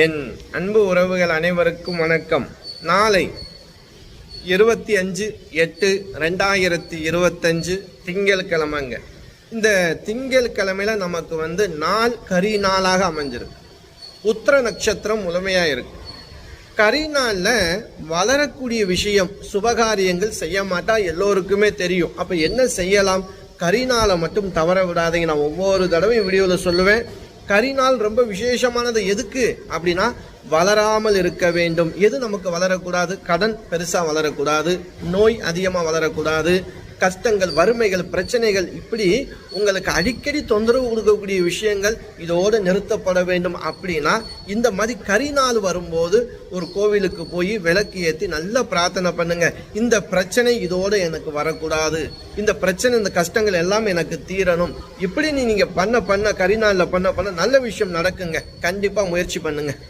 என் அன்பு உறவுகள் அனைவருக்கும் வணக்கம். நாளை இருபத்தி அஞ்சு எட்டு ரெண்டாயிரத்தி இருபத்தஞ்சு திங்கட்கிழமைங்க இந்த திங்கள் கிழமையில் நமக்கு வந்து நாள் கரி நாளாக அமைஞ்சிருக்கு. உத்திர நட்சத்திரம் முழுமையாக இருக்கு. கரி நாளில் வளரக்கூடிய விஷயம் சுபகாரியங்கள் செய்ய மாட்டா எல்லோருக்குமே தெரியும். அப்போ என்ன செய்யலாம்? கரிநாளை மட்டும் தவற விடாதீங்க. நான் ஒவ்வொரு தடவையும் வீடியோவில் சொல்லுவேன். கரிநாள் ரொம்ப விசேஷமானது எதுக்கு அப்படின்னா வளராமல் இருக்க வேண்டும். எது நமக்கு வளரக்கூடாது? கடன் பெருசாக வளரக்கூடாது. நோய் அதிகமாக வளரக்கூடாது. கஷ்டங்கள் வறுமைகள் பிரச்சனைகள் இப்படி உங்களுக்கு அடிக்கடி தொந்தரவு கொடுக்கக்கூடிய விஷயங்கள் இதோடு நிறுத்தப்பட வேண்டும் அப்படின்னா இந்த மாதிரி கரிநாள் வரும்போது ஒரு கோவிலுக்கு போய் விளக்கு ஏற்றி நல்லா பிரார்த்தனை பண்ணுங்க. இந்த பிரச்சனை இதோடு எனக்கு வரக்கூடாது. இந்த பிரச்சனை இந்த கஷ்டங்கள் எல்லாம் எனக்கு தீரணும். இப்படி நீங்கள் பண்ண பண்ண கரிநாளில் பண்ண பண்ண நல்ல விஷயம் நடக்குங்க. கண்டிப்பாக முயற்சி பண்ணுங்கள்